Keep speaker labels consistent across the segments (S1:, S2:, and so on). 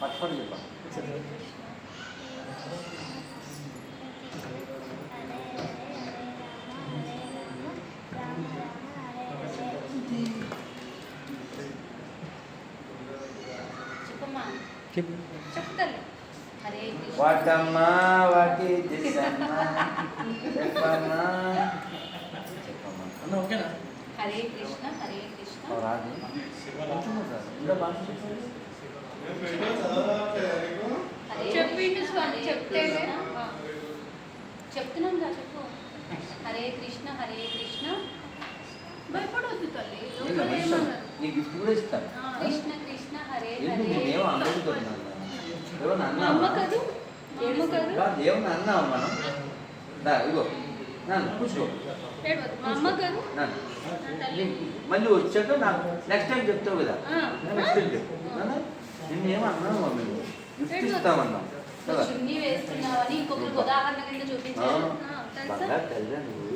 S1: పట్టుకొని చెప్పాలి వాటమ్మా వాటి చెప్పమ్మా. ఓకేనా?
S2: హరే కృష్ణ హరే కృష్ణ.
S3: చెప్పిండు స్వామి,
S2: హరే
S3: చెప్తేనే.
S2: కృష్ణ. చెప్తున్నాను కదా చెప్పు. హరే కృష్ణ హరే కృష్ణ.
S3: భయపడవద్దు తల్లి
S2: కృష్ణ కృష్ణ హరే హరే.
S3: అమ్మ? కదూ మా అమ్మ కదూ
S1: ఏమన్నా అన్నావా మనం. దా ఇగో. నన్ను కూర్చో. మళ్ళీ వచ్చాక నాకు నెక్స్ట్ టైం చెప్తావు కదా. నెక్స్ట్ టైం నాన్న, నిన్ను ఏమన్నావు మమ్మీ గిఫ్ట్ ఇస్తామన్నాం కదా? బంగారు తల్లి నువ్వు.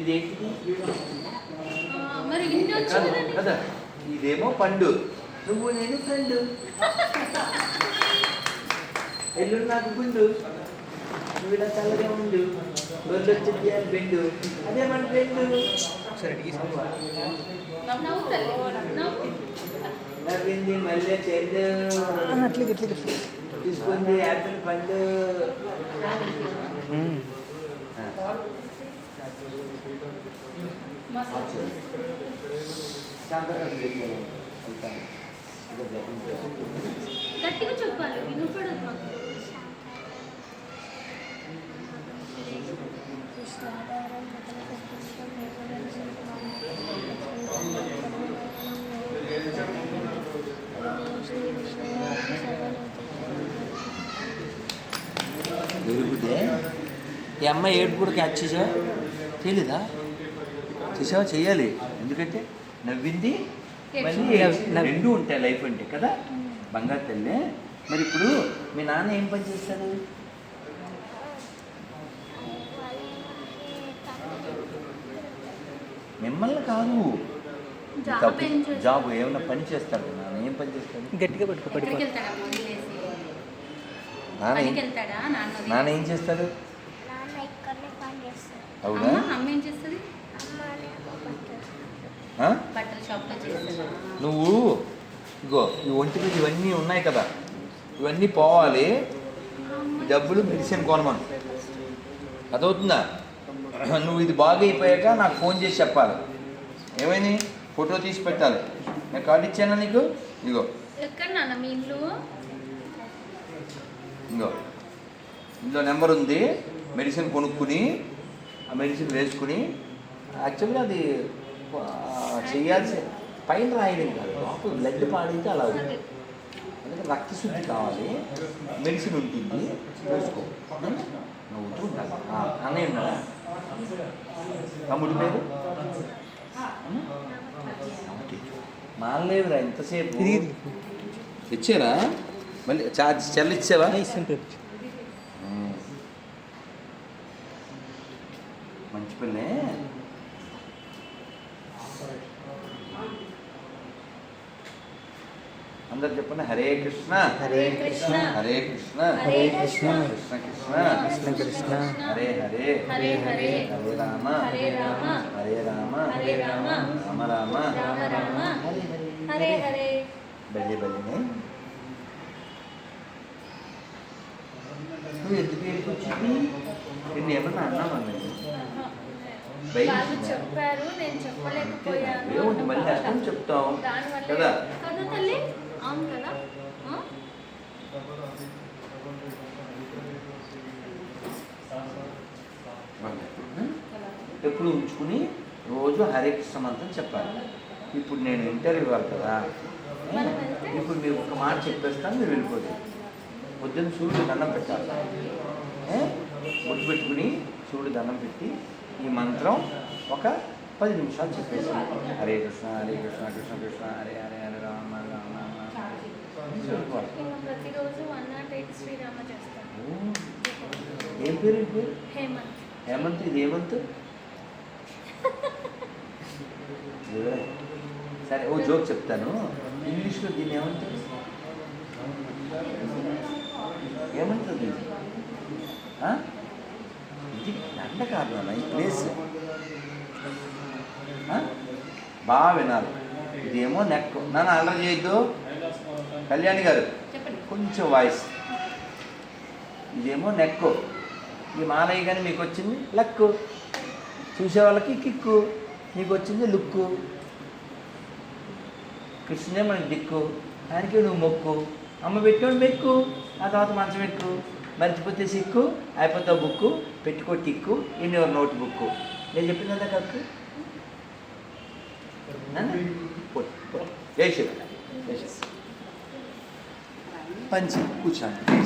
S1: ఇదేంటిది? కాదు, ఇదేమో పండు. నువ్వు నేను ఫ్రెండ్. ఎల్లుండి నాకు గుండు. నువ్వు ఇలా చల్లగా ఉండు. రోజు వచ్చి బెండు. అదే మన ఫ్రెండ్
S4: సరే
S1: నవ్వింది మళ్ళీ చెల్లు
S4: అట్లే ఇట్లే ఇట్లే
S1: తీసుకుంది యాపిల్ పండు.
S3: గట్టిగా చెప్పాలి వినపడదు మాకు.
S1: దొరికితే ఈ అమ్మాయి ఏడుపు కూడా క్యాచ్ చేసావా? తెలీదా? చేసావా? చెయ్యాలి. ఎందుకంటే నవ్వింది. మళ్ళీ. రెండు ఉంటాయి లైఫ్ అంటే కదా? బంగారు తల్లి. మరి ఇప్పుడు మీ నాన్న ఏం పని చేస్తాడు? మిమ్మల్ని కాదు.
S3: జాబ్
S1: ఏమైనా పని చేస్తాడు నాన్న ఏం పని చేస్తాడు?
S4: గట్టిగా పట్టుకో
S2: వదిలేసి
S1: నాన్న ఏం-
S2: పనికి వెళ్తాడా నాన్న
S1: ఏం చేస్తాడు? అవునా?
S2: అమ్మ ఏం చేస్తుంది?
S5: చేస్తాడు?
S2: బట్టల. షాప్లో
S1: నువ్వు ఇగో ఈ ఒంటి మీద ఇవన్నీ ఉన్నాయి కదా. ఇవన్నీ పోవాలి. డబ్బులు మెడిసిన్ కొనమను. అదవుతుందా నువ్వు ఇది బాగా అయిపోయాక నాకు ఫోన్ చేసి చెప్పాలి. ఏమైంది? ఫోటో తీసి పెట్టాలి. నేను కార్డు ఇచ్చానా నీకు? ఇగో.
S3: ఎక్కడ నాన్న? మీ ఇల్లు
S1: ఇంకో. ఇందులో నెంబర్ ఉంది. మెడిసిన్ కొనుక్కుని ఆ మెడిసిన్ వేసుకుని యాక్చువల్గా అది చేయాల్సి పైన రాయడం కాదు లోపల బ్లడ్ పాడైతే అలా అవుతుంది అందుకని రక్త శుద్ధి కావాలి. మెడిసిన్ ఉంటుంది. వేసుకో. నవ్వుతూ ఉండాలి. అన్నయ్య ఉన్నాడా? తమ్ముడి పేరు? మానలేదురా
S4: ఇది
S1: ఇచ్చారా మళ్ళీ చార్జ్ చెల్లి ఇచ్చావా?
S4: ఇస్తాను పేరు
S1: ఉమ్. మంచి పిల్లే అందరు చెప్పండి హరే కృష్ణ.
S4: హరే
S3: కృష్ణ.
S1: హరే కృష్ణ.
S3: హరే కృష్ణ.
S1: కృష్ణ కృష్ణ.
S4: కృష్ణ కృష్ణ.
S1: హరే హరే.
S3: హరే హరే.
S1: హరే రామ.
S3: హరే రామ.
S1: హరే రామ.
S3: హరే రామ.
S1: రామ రామ.
S3: రామ రామ. హరే హరే.
S1: బల్లి బల్లిని నువ్వు ఎందుకు ఏడుకొచ్చింది నిన్ను ఏమన్నా అన్నామా
S3: వాళ్ళు చెప్పారు నేను చెప్పలేకపోయాను
S1: ఏముంది మళ్ళీ అర్థం చెప్తాం కదా
S3: కదా తల్లి అవును కదా
S1: ఎప్పుడు ఉంచుకుని రోజు హరే కృష్ణ మంత్రం చెప్పాలి ఇప్పుడు నేను ఇంటర్వ్యూ ఇవ్వాలి కదా ఇప్పుడు మీరు ఒక మాట చెప్పేస్తాను మీరు వెళ్ళిపోతాను పొద్దున్న సూర్యుడు దండం పెట్టాలి? బొట్టు పెట్టుకుని సూర్యుడు దండం పెట్టి ఈ మంత్రం ఒక పది నిమిషాలు చెప్పేసి హరే కృష్ణ హరే కృష్ణ కృష్ణ కృష్ణ హరే హరే హరే రామ రామ ఏం పేరు
S3: హేమంత్.
S1: ఇది హేమంత్. సరే ఓ జోక్ చెప్తాను. ఇంగ్లీష్లో దీన్ని ఏమంటారు? ఏమంటుంది ఇది దండ కాదు నాన్న, ఈ ప్లేస్? బాగా వినాలి. ఇదేమో నెక్ నన్ను అల్లరి చేయొద్దు. కళ్యాణి గారు కొంచెం వాయిస్ ఇదేమో నెక్కు ఈ మాలయ్య కానీ మీకు వచ్చింది లక్కు చూసే వాళ్ళకి కిక్కు మీకు వచ్చింది లుక్కు కృష్ణే మనకి దిక్కు ఆయనకి నువ్వు మొక్కు. అమ్మ పెట్టినోడు మెక్కు ఆ తర్వాత మంచం ఎక్కు మర్చిపోతే సిక్కు అయిపోతే బుక్కు పెట్టుకో టిక్కు ఇన్ యువర్ నోట్ బుక్కు. నేను చెప్పిందా కక్కు వేసి వేసి పంచి కూర్చోండి